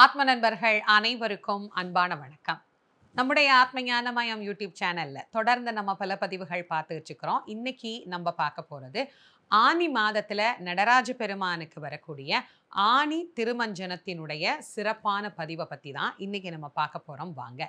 ஆத்ம நண்பர்கள் அனைவருக்கும் அன்பான வணக்கம். நம்முடைய ஆத்ம ஞானமயம் யூடியூப் சேனல்ல தொடர்ந்து நம்ம பல பதிவுகள் பார்த்து வச்சுக்கிறோம் இன்னைக்கு நம்ம பார்க்க போறது ஆனி மாதத்துல நடராஜ பெருமானுக்கு வரக்கூடிய ஆனி திருமஞ்சனத்தினுடைய சிறப்பான பதிவை பத்தி தான் இன்னைக்கு நம்ம பார்க்க போறோம். வாங்க.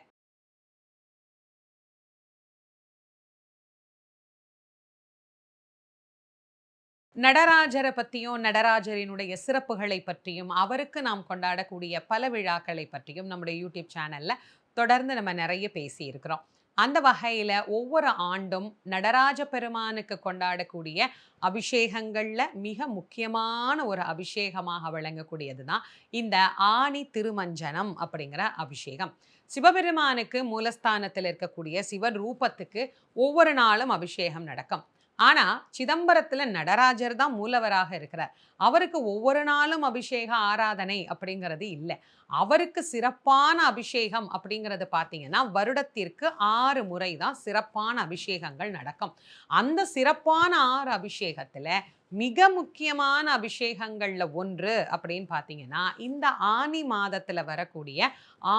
நடராஜரை பற்றியும் நடராஜரினுடைய சிறப்புகளை பற்றியும் அவருக்கு நாம் கொண்டாடக்கூடிய பல விழாக்களை பற்றியும் நம்முடைய யூடியூப் சேனலில் தொடர்ந்து நம்ம நிறைய பேசியிருக்கிறோம். அந்த வகையில் ஒவ்வொரு ஆண்டும் நடராஜ பெருமானுக்கு கொண்டாடக்கூடிய அபிஷேகங்களில் மிக முக்கியமான ஒரு அபிஷேகமாக விளங்கக்கூடியது தான் இந்த ஆணி திருமஞ்சனம் அப்படிங்கிற அபிஷேகம். சிவபெருமானுக்கு மூலஸ்தானத்தில் இருக்கக்கூடிய சிவன் ரூபத்துக்கு ஒவ்வொரு நாளும் அபிஷேகம் நடக்கும். ஆனா சிதம்பரத்துல நடராஜர் தான் மூலவராக இருக்கிறார். அவருக்கு ஒவ்வொரு நாளும் அபிஷேக ஆராதனை அப்படிங்கிறது இல்லை. அவருக்கு சிறப்பான அபிஷேகம் அப்படிங்கிறது பார்த்தீங்கன்னா வருடத்திற்கு ஆறு முறை தான் சிறப்பான அபிஷேகங்கள் நடக்கும். அந்த சிறப்பான ஆறு அபிஷேகத்துல மிக முக்கியமான அபிஷேகங்கள்ல ஒன்று அப்படின்னு பார்த்தீங்கன்னா இந்த ஆனி மாதத்துல வரக்கூடிய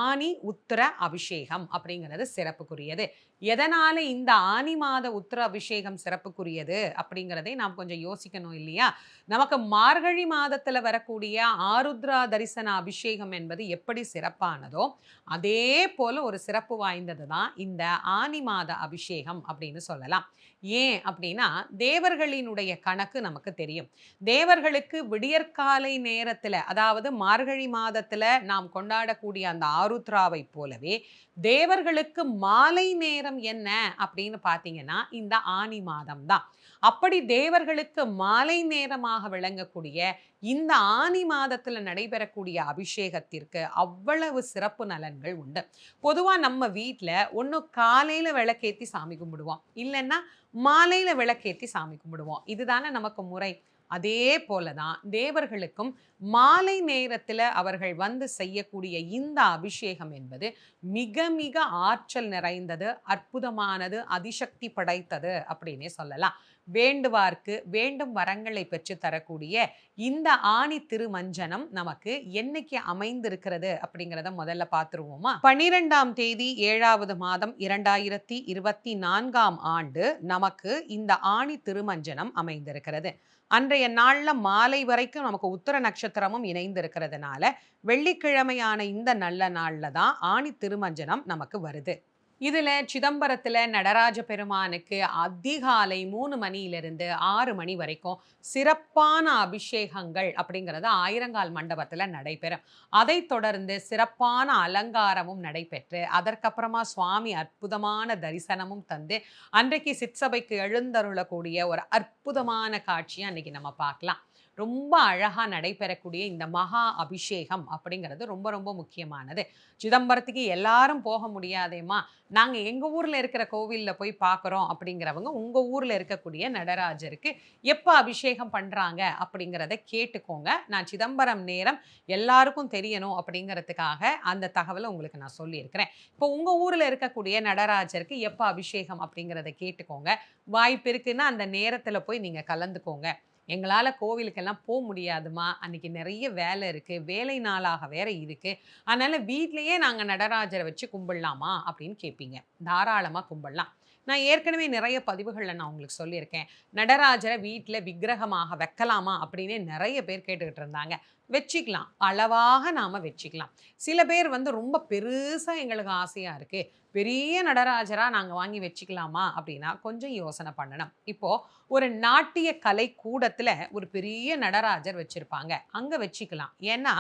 ஆனி உத்திர அபிஷேகம் அப்படிங்கிறது சிறப்புக்குரியது. எதனால் இந்த ஆனி மாத உத்திர அபிஷேகம் சிறப்புக்குரியது அப்படிங்கிறதை நாம் கொஞ்சம் யோசிக்கணும் இல்லையா? நமக்கு மார்கழி மாதத்துல வரக்கூடிய ஆருத்ரா தரிசன அபிஷேகம் என்பது எப்படி சிறப்பானதோ அதே போல ஒரு சிறப்பு வாய்ந்தது தான் இந்த ஆனி மாத அபிஷேகம் அப்படின்னு சொல்லலாம். ஏன் அப்படின்னா தேவர்களினுடைய கணக்கு நமக்கு தெரியும். தேவர்களுக்கு விடியற்காலை நேரத்தில் அதாவது மார்கழி மாதத்துல நாம் கொண்டாடக்கூடிய அந்த ஆருத்ராவை போலவே தேவர்களுக்கு மாலை நேர நேரம் என்ன அப்படின்னு பார்த்தீங்கன்னா இந்த ஆனி மாதம் தான் அப்படி தேவர்களுக்கு மாலை நேரமாக விளங்கக்கூடிய இந்த ஆனி மாதத்துல நடைபெறக்கூடிய அபிஷேகத்திற்கு அவ்வளவு சிறப்பு நலன்கள் உண்டு. பொதுவா நம்ம வீட்டில் ஒன்று காலையில விளக்கேத்தி சாமி கும்பிடுவோம். இல்லைன்னா மாலையில விளக்கேத்தி சாமி கும்பிடுவோம். இதுதானே நமக்கு முறை. அதே போல தான் தேவர்களுக்கும் மாலை நேரத்தில் அவர்கள் வந்து செய்யக்கூடிய இந்த அபிஷேகம் என்பது மிக மிக ஆற்றல் நிறைந்தது அற்புதமானது அதிசக்தி படைத்தது அப்படின்னே சொல்லலாம். வேண்டுவார்க்கு வேண்டும் வரங்களை பெற்று தரக்கூடிய இந்த ஆணி திருமஞ்சனம் நமக்கு என்னைக்கு அமைந்திருக்கிறது அப்படிங்கிறத முதல்ல பார்த்துருவோமா? பன்னிரெண்டாம் தேதி ஏழாவது மாதம் இரண்டாயிரத்தி இருபத்தி நான்காம் ஆண்டு நமக்கு இந்த ஆணி திருமஞ்சனம் அமைந்திருக்கிறது. அன்றைய நாளில் மாலை வரைக்கும் நமக்கு உத்தர நட்சத்திரமும் இணைந்திருக்கிறதுனால வெள்ளிக்கிழமையான இந்த நல்ல நாளில் தான் ஆணி திருமஞ்சனம் நமக்கு வருது. இதில் சிதம்பரத்தில் நடராஜ பெருமானுக்கு அதிகாலை மூணு மணியிலிருந்து ஆறு மணி வரைக்கும் சிறப்பான அபிஷேகங்கள் அப்படிங்கிறது ஆயிரங்கால் மண்டபத்தில் நடைபெறும். அதை தொடர்ந்து சிறப்பான அலங்காரமும் நடைபெற்று அதற்கப்புறமா சுவாமி அற்புதமான தரிசனமும் தந்து அன்றைக்கு சிற்சபைக்கு எழுந்தருளக்கூடிய ஒரு அற்புதமான காட்சியை அன்றைக்கி நம்ம பார்க்கலாம். ரொம்ப அழகாக நடைபெறக்கூடிய இந்த மகா அபிஷேகம் அப்படிங்கிறது ரொம்ப ரொம்ப முக்கியமானது. சிதம்பரத்துக்கு எல்லாரும் போக முடியாதேம்மா. நாங்கள் எங்கள் ஊரில் இருக்கிற கோவிலில் போய் பார்க்குறோம் அப்படிங்கிறவங்க உங்கள் ஊரில் இருக்கக்கூடிய நடராஜருக்கு எப்போ அபிஷேகம் பண்ணுறாங்க அப்படிங்கிறத கேட்டுக்கோங்க. நான் சிதம்பரம் நேரம் எல்லாருக்கும் தெரியணும் அப்படிங்கிறதுக்காக அந்த தகவலை உங்களுக்கு நான் சொல்லியிருக்கிறேன். இப்போ உங்கள் ஊரில் இருக்கக்கூடிய நடராஜருக்கு எப்போ அபிஷேகம் அப்படிங்கிறத கேட்டுக்கோங்க. வாய்ப்பு இருக்குன்னா அந்த நேரத்தில் போய் நீங்கள் கலந்துக்கோங்க. எங்களால் கோவிலுக்கெல்லாம் போக முடியாதுமா அன்னைக்கு நிறைய வேலை இருக்குது வேலை நாளாக வேற இருக்குது அதனால் வீட்லேயே நாங்கள் நடராஜரை வச்சு கும்பிடலாமா? அப்படின்னு கேட்பீங்க தாராளமாக கும்பிடலாம். நான் ஏற்கனவே நிறைய பதிவுகளில் நான் உங்களுக்கு சொல்லியிருக்கேன். நடராஜரை வீட்டில் விக்கிரகமாக வைக்கலாமா? அப்படின்னு நிறைய பேர் கேட்டுக்கிட்டு இருந்தாங்க. வச்சுக்கலாம். அளவாக நாம் வச்சுக்கலாம். சில பேர் வந்து ரொம்ப பெருசாக எங்களுக்கு ஆசையாக இருக்குது பெரிய நடராஜராக நாங்கள் வாங்கி வச்சுக்கலாமா அப்படின்னா கொஞ்சம் யோசனை பண்ணணும். இப்போது ஒரு நாட்டிய கலை கூடத்தில் ஒரு பெரிய நடராஜர் வச்சுருப்பாங்க. அங்கே வச்சுக்கலாம். ஏன்னா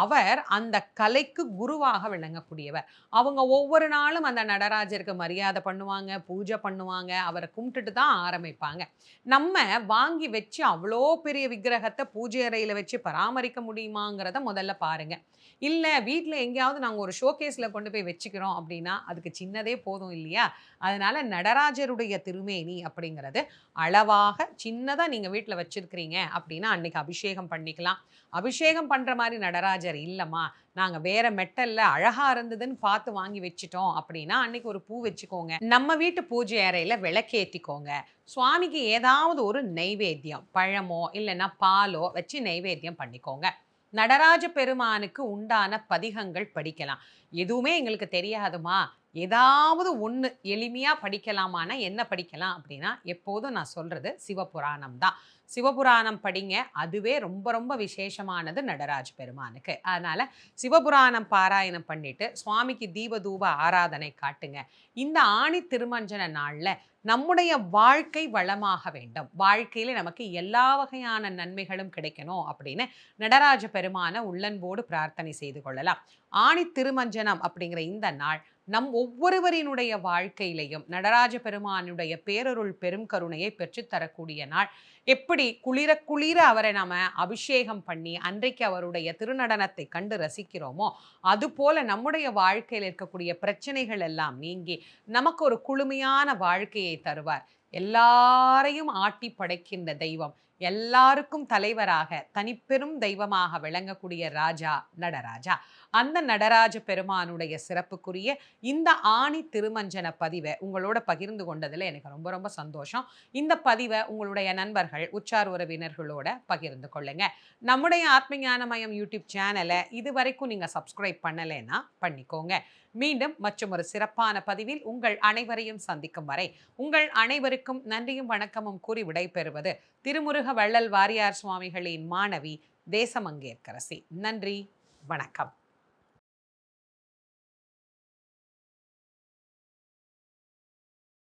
அவர் அந்த கலைக்கு குருவாக விளங்கக்கூடியவர். அவங்க ஒவ்வொரு நாளும் அந்த நடராஜருக்கு மரியாதை பண்ணுவாங்க பூஜை பண்ணுவாங்க அவரை கும்பிட்டுட்டு தான் ஆரம்பிப்பாங்க. நம்ம வாங்கி வச்சு அவ்வளோ பெரிய விக்கிரகத்தை பூஜை அறையில் வச்சு பராமரிக்க முடியுமாங்கிறத முதல்ல பாருங்க. இல்லை வீட்டில் எங்கேயாவது நாங்கள் ஒரு ஷோகேஸில் கொண்டு போய் வச்சுக்கிறோம் அப்படின்னா அதுக்கு சின்னதே போதும் இல்லையா? அதனால நடராஜருடைய திருமேனி அப்படிங்கிறது அளவாக சின்னதாக நீங்கள் வீட்டில் வச்சுருக்கிறீங்க அப்படின்னா அன்னைக்கு அபிஷேகம் பண்ணிக்கலாம். அபிஷேகம் பண்ணுற மாதிரி நடராஜர் இல்லைம்மா. நாங்கள் வேற மெட்டலில் அழகாக இருந்ததுன்னு பார்த்து வாங்கி வச்சுட்டோம் அப்படின்னா அன்னைக்கு ஒரு பூ வச்சுக்கோங்க. நம்ம வீட்டு பூஜை அறையில் விளக்கேற்றிக்கோங்க சுவாமிக்கு ஏதாவது ஒரு நெய்வேத்தியம் பழமோ இல்லைன்னா பாலோ வச்சு நெய்வேத்தியம் பண்ணிக்கோங்க. நடராஜ பெருமானுக்கு உண்டான பதிகங்கள் படிக்கலாம். எதுவுமே எங்களுக்கு தெரியாதுமா ஏதாவது ஒன்று எளிமையாக படிக்கலாமான்னா என்ன படிக்கலாம் அப்படின்னா எப்போதும் நான் சொல்கிறது சிவபுராணம் தான். சிவபுராணம் படிங்க. அதுவே ரொம்ப ரொம்ப விசேஷமானது நடராஜ பெருமானுக்கு. அதனால் சிவபுராணம் பாராயணம் பண்ணிட்டு சுவாமிக்கு தீபதூப ஆராதனை காட்டுங்க. இந்த ஆணி திருமஞ்சன நாளில் நம்முடைய வாழ்க்கை வளமாக வேண்டும். வாழ்க்கையில் நமக்கு எல்லா வகையான நன்மைகளும் கிடைக்கணும் அப்படின்னு நடராஜ பெருமான உள்ளன்போடு பிரார்த்தனை செய்து கொள்ளலாம். ஆணி திருமஞ்சனம் அப்படிங்கிற இந்த நாள் நம் ஒவ்வொருவரினுடைய வாழ்க்கையிலையும் நடராஜ பெருமானுடைய பேரருள் பெரும் கருணையை பெற்றுத்தரக்கூடிய நாள். எப்படி குளிர குளிர அவரை நாம அபிஷேகம் பண்ணி அன்றைக்கு அவருடைய திருநடனத்தை கண்டு ரசிக்கிறோமோ அதுபோல நம்முடைய வாழ்க்கையில் இருக்கக்கூடிய பிரச்சனைகள் எல்லாம் நீங்கி நமக்கு ஒரு குளுமையான வாழ்க்கையை தருவார். எல்லாரையும் ஆட்டி படைக்கின்ற தெய்வம் எல்லாருக்கும் தலைவராக தனிப்பெரும் தெய்வமாக விளங்கக்கூடிய ராஜா நடராஜா. அந்த நடராஜ பெருமானுடைய சிறப்புக்குரிய இந்த ஆணி திருமஞ்சன பதிவை உங்களோட பகிர்ந்து கொண்டதில் எனக்கு ரொம்ப ரொம்ப சந்தோஷம். இந்த பதிவை உங்களுடைய நண்பர்கள் உச்சார் உறவினர்களோட பகிர்ந்து கொள்ளுங்க. நம்முடைய ஆத்மஞானமயம் யூடியூப் சேனலை இது வரைக்கும் நீங்கள் சப்ஸ்கிரைப் பண்ணலைன்னா பண்ணிக்கோங்க. மீண்டும் மற்றும் ஒரு சிறப்பான பதிவில் உங்கள் அனைவரையும் சந்திக்கும் வரை உங்கள் அனைவருக்கும் நன்றியும் வணக்கமும் கூறி விடைபெறுவது திருமுருக வள்ளல் வாரியார் சுவாமிகளின் மாணவி தேசமங்கேற்கரசி. நன்றி. வணக்கம்.